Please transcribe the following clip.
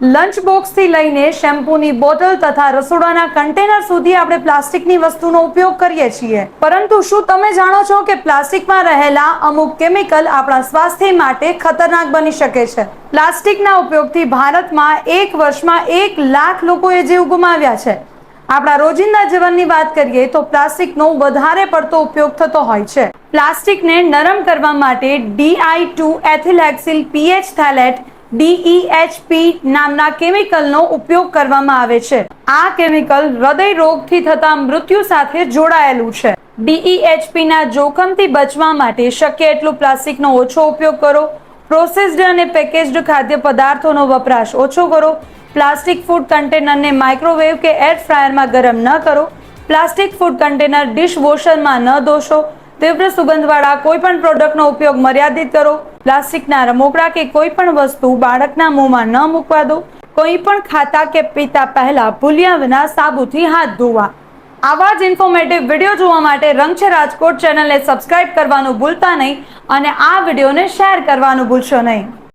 Lunch બોક્સથી લઈને શેમ્પૂની bottle તથા રસોડાના કન્ટેનર સુધી આપણે પ્લાસ્ટિકની વસ્તુનો ઉપયોગ કરીએ છીએ. પરંતુ શું તમે જાણો છો કે પ્લાસ્ટિકમાં રહેલા અમુક કેમિકલ આપણા સ્વાસ્થ્ય માટે ખતરનાક બની શકે છે? પ્લાસ્ટિકના ઉપયોગથી ભારતમાં એક વર્ષમાં એક લાખ લોકોએ જીવ ગુમાવ્યા છે. આપણા રોજિંદા જીવનની વાત કરીએ તો પ્લાસ્ટિકનો વધારે પડતો ઉપયોગ થતો હોય છે. પ્લાસ્ટિકને નરમ કરવા માટે di two ethylhexyl phthalate DEHP નામના કેમિકલનો ઉપયોગ કરવામાં આવે છે. આ કેમિકલ હૃદય રોગથી થતા મૃત્યુ સાથે જોડાયેલું છે. ડીઈએચપી ના જોખમથી બચવા માટે શક્ય એટલું પ્લાસ્ટિકનો ઓછો ઉપયોગ કરો. પ્રોસેસ્ડ અને પેકેજ્ડ ખાદ્ય પદાર્થોનો વપરાશ ઓછો કરો. પ્લાસ્ટિક ફૂડ કન્ટેનરને માઇક્રોવેવ કે એર ફ્રાયરમાં ગરમ ન કરો. પ્લાસ્ટિક ફૂડ કન્ટેનર ડિશવોશરમાં ન દોશો તીવ્ર સુગંધવાળા કોઈ પણ પ્રોડક્ટનો ઉપયોગ મર્યાદિત કરો. પ્લાસ્ટિકના રમકડા કે કોઈ પણ વસ્તુ બાળકના મોંમાં ન મૂકવા દો. કોઈ પણ ખાતા કે પીતા પહેલા ભૂલ્યા વિના સાબુથી હાથ ધોવા. આવા જ ઇન્ફોર્મેટિવ વીડિયો જોવા માટે રંગ છે રાજકોટ ચેનલને સબસ્ક્રાઇબ કરવાનું ભૂલતા નહીં અને આ વિડીયોને શેર કરવાનું ભૂલશો નહીં.